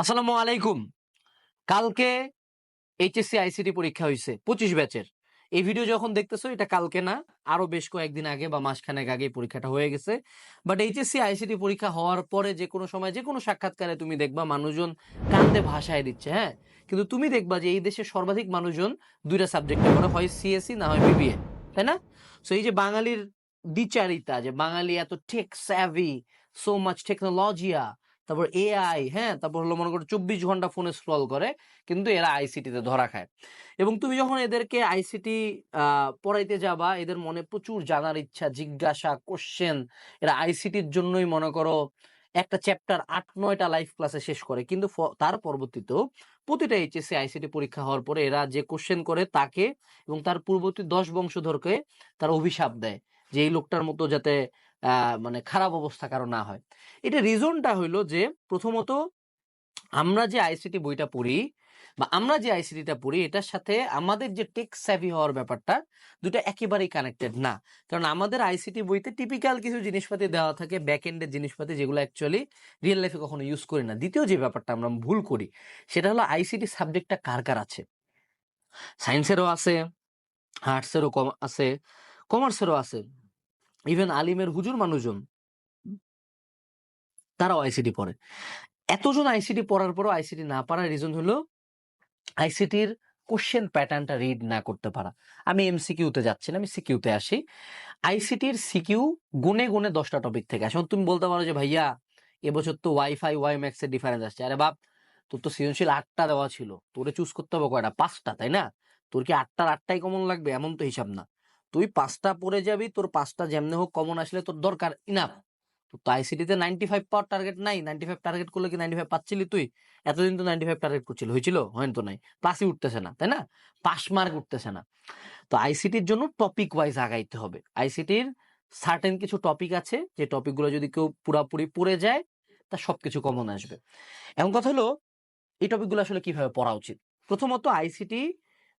আসসালামু আলাইকুম। কালকে এইচএসসি, আইসিটি পরীক্ষা হয়েছে পঁচিশ ব্যাচের। এই ভিডিও যখন দেখতেছো, এটা কালকে না, আরও বেশ কয়েকদিন আগে বা মাসখানেক আগে পরীক্ষাটা হয়ে গেছে। বাট এইচএসসি, আইসিটি পরীক্ষা হওয়ার পরে যে কোনো সময়, যে কোনো সাক্ষাৎকারে তুমি দেখবা মানুষজন কান্দে ভাষায় দিচ্ছে হ্যাঁ? কিন্তু তুমি দেখবা যে এই দেশে সর্বাধিক মানুষজন দুইটা সাবজেক্টে পড়ে হয় সিএসসি, না হয় বিবিএ, তাই না? সো এই যে বাঙালির দ্বিচারিতা, যে বাঙালি এত টেক স্যাভি সো মাচ টেকনোলজিয়া তারপর এআই হ্যাঁ? তারপর হলো মনে করো চব্বিশ ঘণ্টা ফোনে স্ক্রল করে, কিন্তু এরা আইসিটিতে ধরা খায়। এবং তুমি যখন এদেরকে আইসিটি পড়াইতে যাবা, এদের মনে প্রচুর জানার ইচ্ছা, জিজ্ঞাসা কোশ্চেন এরা আইসিটির জন্যই মনে করো একটা চ্যাপ্টার আট, নয়টা লাইফ ক্লাসে শেষ করে। কিন্তু তার পরবর্তীতেও প্রতিটা এইচএসসি আইসিটি পরীক্ষা হওয়ার পরে এরা যে কোশ্চেন করে তাকে এবং তার পূর্ববর্তী দশ বংশধরকে তার অভিশাপ দেয় যে, এই লোকটার মতো যাতে মানে খারাপ অবস্থা কারও না হয়। এটা রিজনটা হইল যে, প্রথমত আমরা যে আইসিটি বইটা পড়ি বা আমরা যে আইসিটিটা পড়ি, এটার সাথে আমাদের যে টেক স্যাভি হওয়ার ব্যাপারটা দুটো একেবারেই কানেক্টেড না। কারণ আমাদের আইসিটি বইতে টিপিক্যাল কিছু জিনিসপাতি দেওয়া থাকে ব্যাক এন্ডের জিনিসপাতি যেগুলো অ্যাকচুয়ালি রিয়েল লাইফে কখনো ইউজ করি না। দ্বিতীয় যে ব্যাপারটা আমরা ভুল করি, সেটা হলো আইসিটি সাবজেক্টটা কার কার আছে? সায়েন্সেরও আছে আর্টসেরও কম, আছে কমার্সেরও আছে। ইভেন আলিমের হুজুর মানুষজন তারাও আইসিটি পড়ে। এতজন আইসিটি পড়ার পরও আইসিটি না পারার রিজন হলো আইসিটির কোশ্চেন প্যাটার্নটা রিড না করতে পারা। আমি এমসিকিউতে যাচ্ছি না আমি সিকিউতে আসি। আইসিটির সিকিউ গুনে গুনে দশটা টপিক থেকে আসে। এখন তুমি বলতে পারো যে ভাইয়া এবছর তো ওয়াইফাই ওয়াই ম্যাক্স এর ডিফারেন্স আসছে। আরে বাপ তোর তো সৃজনশীল আটটা দেওয়া ছিল। তোরে চুজ করতে হবে কয়টা? পাঁচটা তাই না? তোর কি আটটার আটটাই কমন লাগবে? এমন তো হিসাব না। তুই পাঁচটা পড়ে যাবি, তোর পাঁচটা যেমনি হোক কমন আসলে তোর দরকার ইনাফ তো আইসিটিতে নাইনটি ফাইভ পাওয়ার টার্গেট নাই নাইনটি ফাইভ টার্গেট করলে কি নাইনটি ফাইভ পাচ্ছিলি তুই? এতদিন তো নাইনটি ফাইভ টার্গেট করছিল হয়েছিল হয় তো নাই। প্লাসই উঠতেছে না, তাই না? পাস মার্ক উঠতেছে না। তো আইসিটির জন্য টপিক ওয়াইজ আগাইতে হবে। আইসিটির সার্টেন কিছু টপিক আছে, যে টপিকগুলো যদি কেউ পুরাপুরি পড়ে যায়, তা সবকিছু কমন আসবে। এমন কথা হলো, এই টপিকগুলো আসলে কীভাবে পড়া উচিত? প্রথমত আইসিটি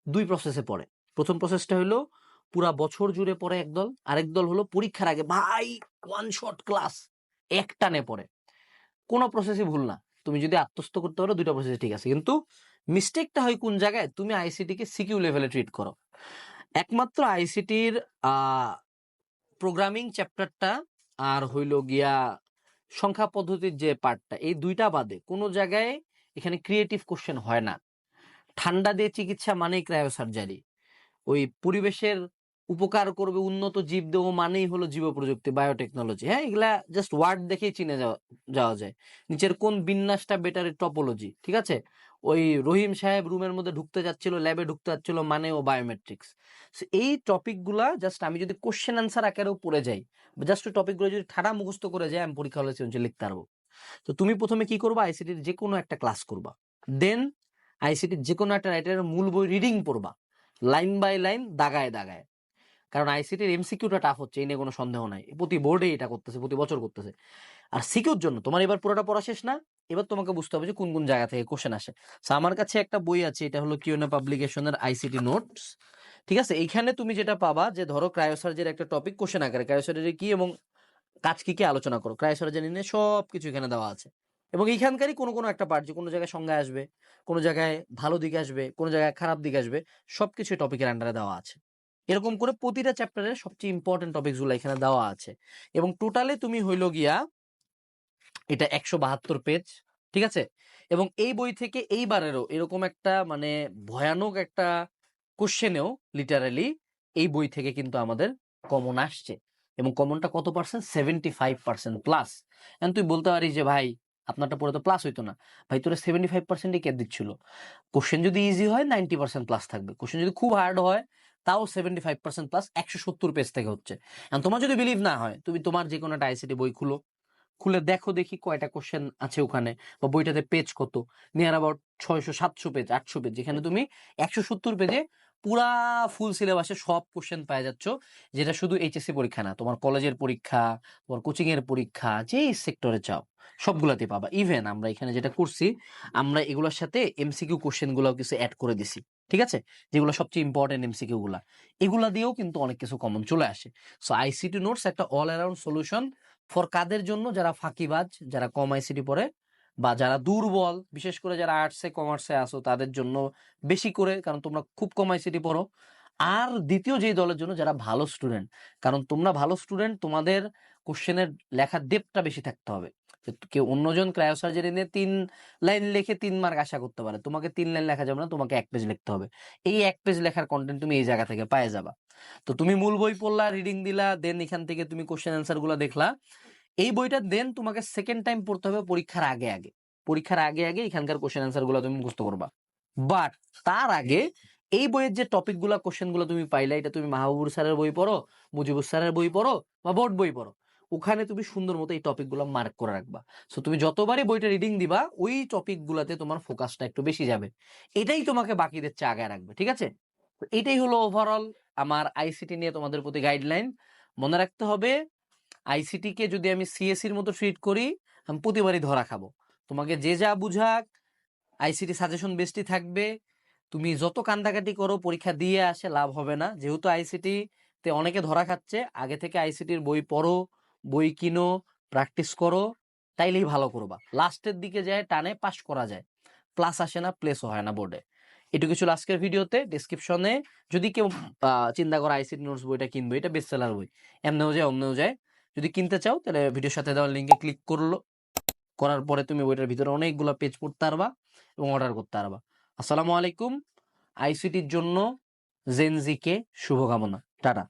দুই প্রসেসে পড়ে। প্রথম প্রসেসটা হলো পুরা বছর জুড়ে পড়ে একদল আরেক দল হলো পরীক্ষার আগে। ভাই ওয়ান শট ক্লাস একটানে পড়ে। কোনো প্রসেসই ভুল না। তুমি যদি আত্মস্থ করতে পারো, দুইটা প্রসেস ঠিক আছে। কিন্তু মিস্টেকটা হয় কোন জায়গায়? তুমি আইসিটিকে সিকিউ লেভেলে ট্রিট করো। একমাত্র আইসিটির প্রোগ্রামিং চ্যাপ্টারটা আর হইল গিয়া সংখ্যা পদ্ধতির যে পার্টটা এই দুইটা বাদে কোনো জায়গায় এখানে ক্রিয়েটিভ কোশ্চেন হয় না। ঠান্ডা দিয়ে চিকিৎসা মানেই ক্রায়োসার্জারি ওই পরিবেশের উপকার করবে উন্নত জীব দেহ মানেই হলো জীব প্রযুক্তি বায়োটেকনোলজি হ্যাঁ? এগুলা জাস্ট ওয়ার্ড দেখেই চিনে যাওয়া যাওয়া যায়। নিচের কোন বিন্যাসটা বেটারের টপোলজি ঠিক আছে? ওই রহিম সাহেব রুমের মধ্যে ঢুকতে যাচ্ছিল ল্যাবে ঢুকতে যাচ্ছিল মানে ও বায়োমেট্রিক্স এই টপিকগুলা জাস্ট আমি যদি কোশ্চেন আনসার আকারেও পড়ে যাই জাস্ট ওই টপিকগুলো যদি ঠাড়া মুখস্থ করে যাই, আমি পরীক্ষা হলে সৃজনশীল লিখতে পারব। তো তুমি প্রথমে কি করবা? আইসিটির যে কোনো একটা ক্লাস করবা। দেন আইসিটির যে কোনো একটা রাইটারের মূল বই রিডিং পড়বা। লাইন বাই লাইন দাগায় দাগায়। কারণ আইসিটির এমসিকিউটা টাফ হচ্ছে, এই নিয়ে কোনো সন্দেহ নাই। প্রতি বোর্ডে এটা করতেছে, প্রতি বছর করতেছে। আর সিকিউর জন্য, তোমার এবার পুরোটা পড়া শেষ না? এবার তোমাকে বুঝতে হবে যে কোন কোন জায়গা থেকে কোশ্চেন আসে। আমার কাছে একটা বই আছে, এটা হলো কিউনা পাবলিকেশনের আইসিটি নোটস ঠিক আছে? এইখানে তুমি যেটা পাবা যে, ধরো ক্রায়োসার্জের একটা টপিক কোশ্চেন আকারে ক্রায়োসার্জারি কি এবং কাজ কি কি আলোচনা করো? ক্রায়োসার্জারি নিয়ে সব কিছু এখানে দেওয়া আছে। এবং এইখানকারই কোনো কোনো একটা পার্ট যে, কোনো জায়গায় সংজ্ঞায় আসবে, কোনো জায়গায় ভালো দিকে আসবে, কোনো জায়গায় খারাপ দিকে আসবে, সবকিছু টপিকের আন্ডারে দেওয়া আছে। এরকম করে প্রতিটা চ্যাপ্টারের সবচেয়ে ইম্পর্টেন্ট টপিকগুলো এখানে দেওয়া আছে। এবং টোটালে তুমি হইল গিয়া এটা একশো বাহাত্তর পেজ ঠিক আছে? এবং এই বই থেকে এইবারেরও এরকম একটা মানে ভয়ানক একটা কোশ্চেনেও লিটারালি এই বই থেকে কিন্তু আমাদের কমন আসছে। এবং কমনটা কত percent seventy five percent plus এখন তুই বলতে পারিস যে, ভাই, আপনারটা পরে তো প্লাস হইতো না। ভাই, তোরা সেভেন্টি ফাইভ পার্সেন্টই কে দিচ্ছিল? কোশ্চেন যদি ইজি হয় নাইনটি পার্সেন্ট প্লাস থাকবে। কোশ্চেন যদি খুব হার্ড হয় তাও সেভেন্টি ফাইভ পার্সেন্ট প্লাস একশো সত্তর পেজ থেকে হচ্ছে। এখন তোমার যদি বিলিভ না হয়, তুমি তোমার যে কোনো একটা আইসিটি বই খুলো। খুলে দেখো দেখি কয়টা কোশ্চেন আছে ওখানে বা বইটাতে পেজ কত। নিয়ার অ্যাবাউট ছয়শো সাতশো পেজ আটশো পেজ যেখানে তুমি একশো সত্তর পেজে পুরা ফুল সিলেবাসে সব কোশ্চেন পাওয়া যাচ্ছ, যেটা শুধু এইচএসসি পরীক্ষা না, তোমার কলেজের পরীক্ষা, তোমার কোচিং এর পরীক্ষা, যেই সেক্টরে চাও সবগুলাতে পাবা। ইভেন আমরা এখানে যেটা করছি, আমরা এগুলোর সাথে এমসিকিউ কোশ্চেনগুলো কিছু অ্যাড করে দিছি। ঠিক আছে? যেগুলো সবচেয়ে ইম্পর্টেন্ট এমসিকিউ গুলা। এগুলা দিয়েও কিন্তু অনেক কিছু কমন চলে আসে। সো আইসিটি নোটস একটা অল অ্যারাউন্ড সলিউশন ফর কাদের জন্য? যারা ফাঁকিবাজ, যারা কম আইসিটি পড়ে বা যারা দুর্বল, বিশেষ করে যারা আর্টসে কমার্সে আসো, তাদের জন্য বেশি করে, কারণ তোমরা খুব কম আইসিটি পড়ো। আর দ্বিতীয় যেই দলের জন্য? যারা ভালো স্টুডেন্ট কারণ তোমরা ভালো স্টুডেন্ট তোমাদের কোশ্চেনের লেখার ডেপটা বেশি থাকতে হবে। কেউ অন্যজন ক্রায়োসার্জারি নিয়ে তিন লাইন লিখে তিন মার্ক আশা করতে পারে। তোমাকে তিন লাইন লেখা যাবে না, তোমাকে এক পেজ লিখতে হবে। এই এক পেজ লেখার কন্টেন্ট তুমি এই জায়গা থেকে পায়ে যাবা। তো তুমি মূল বই পড়লা রিডিং দিলা দেন এখান থেকে তুমি কোশ্চেন অ্যান্সারগুলো দেখলা। এই বইটা দেন তোমাকে সেকেন্ড টাইম পড়তে হবে পরীক্ষার আগে আগে। পরীক্ষার আগে আগে এখানকার কোশ্চেন অ্যান্সারগুলো তুমি মুখস্থ করবা। বাট তার আগে এই বইয়ের যে টপিকগুলা কোশ্চেনগুলো তুমি পাইলা, এটা তুমি মাহবুবুর স্যারের বই পড়ো, মুজিবুর স্যারের বই পড়ো, বা বোর্ড বই পড়ো। ওখানে তুমি সুন্দর মতো এই টপিকগুলো মার্ক করে রাখবা। সো তুমি যতবারই বইটা রিডিং দিবা, ওই টপিকগুলোতে তোমার ফোকাসটা একটু বেশি যাবে। এটাই তোমাকে বাকিদের চেয়ে আগায় রাখবে, ঠিক আছে? এটাই হলো ওভারঅল আমার আইসিটি নিয়ে তোমাদের প্রতি গাইডলাইন মনে রাখতে হবে আইসিটি কে যদি আমি সিএসসির মতো ট্রিট করি, আমি প্রতিবারই ধরা খাব। তোমাকে যে যা বুঝাক আইসিটি সাজেশন বেস্টই থাকবে। তুমি যত কান্দাকাটি করো, পরীক্ষা দিয়ে আসে লাভ হবে না। যেহেতু আইসিটি তে অনেকে ধরা খাচ্ছে, আগে থেকে আইসিটির বই পড়ো বই কিনো প্র্যাকটিস করো, তাইলেই ভালো করবা। লাস্টের দিকে যায়, টানে পাস করা যায়। প্লাস আসে না প্লেসও হয় না বোর্ডে এটুকু ছিল আজকের ভিডিওতে। ডিসক্রিপশনে যদি কেউ চিন্তা করো আইসিটি নোটস বইটা কিনবো, এটা বেস্ট সেলার বই। এমনেও যায়, অমনেও যায়। যদি কিনতে চাও, তাহলে ভিডিওর সাথে দেওয়ার লিঙ্কে ক্লিক করল। করার পরে তুমি বইটার ভিতরে অনেকগুলো পেজ পড়তে পারবা এবং অর্ডার করতে পারবা। আসসালামু আলাইকুম। আইসিটির জন্য জেনজিকে শুভকামনা। টাটা।